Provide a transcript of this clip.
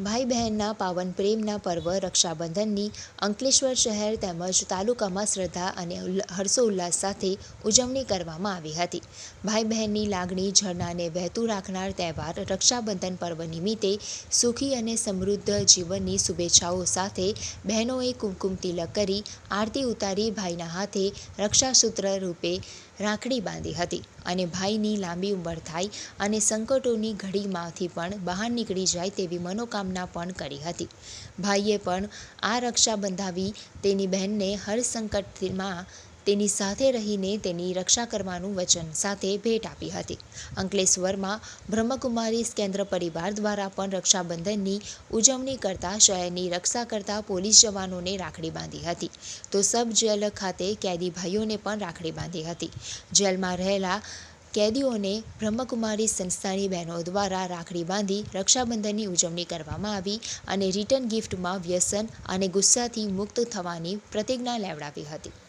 ભાઈ બહેનના પાવન પ્રેમના પર્વ, રક્ષાબંધનની અંકલેશ્વર શહેર તેમજ તાલુકામાં શ્રદ્ધા અને હર્ષોલ્લાસ સાથે ઉજવણી કરવામાં આવી હતી. ભાઈ બહેનની લાગણી ઝરણાને વહેતું રાખનાર તહેવાર, રક્ષાબંધન પર્વ નિમિત્તે સુખી અને સમૃદ્ધ જીવનની શુભેચ્છાઓ સાથે બહેનોએ કુમકુમ તિલક કરી, આરતી ઉતારી, ભાઈના હાથે રક્ષાસૂત્ર રૂપે રાખડી બાંધી હતી. અને ભાઈની લાંબી ઉંમર થાય અને સંકટોની ઘડીમાંથી પણ બહાર નીકળી જાય તેવી મનોકામના પણ કરી હતી. ભાઈએ પણ આ રક્ષા બંધાવી તેની બહેનને હર સંકટમાં તેની સાથે રહીને તેની રક્ષા કરવાનું વચન સાથે ભેટ આપી હતી. અંકલેશ્વરમાં બ્રહ્મકુમારી કેન્દ્ર પરિવાર દ્વારા પણ રક્ષાબંધનની ઉજવણી કરતા શહેરની રક્ષા કરતા પોલીસ જવાનોને રાખડી બાંધી હતી. તો સબ જેલ ખાતે કેદી ભાઈઓને પણ રાખડી બાંધી હતી. જેલમાં રહેલા કેદીઓને બ્રહ્મકુમારી સંસ્થાની બહેનો દ્વારા રાખડી બાંધી રક્ષાબંધનની ઉજવણી કરવામાં આવી અને રિટર્ન ગિફ્ટમાં વ્યસન અને ગુસ્સાથી મુક્ત થવાની પ્રતિજ્ઞા લેવડાવી હતી.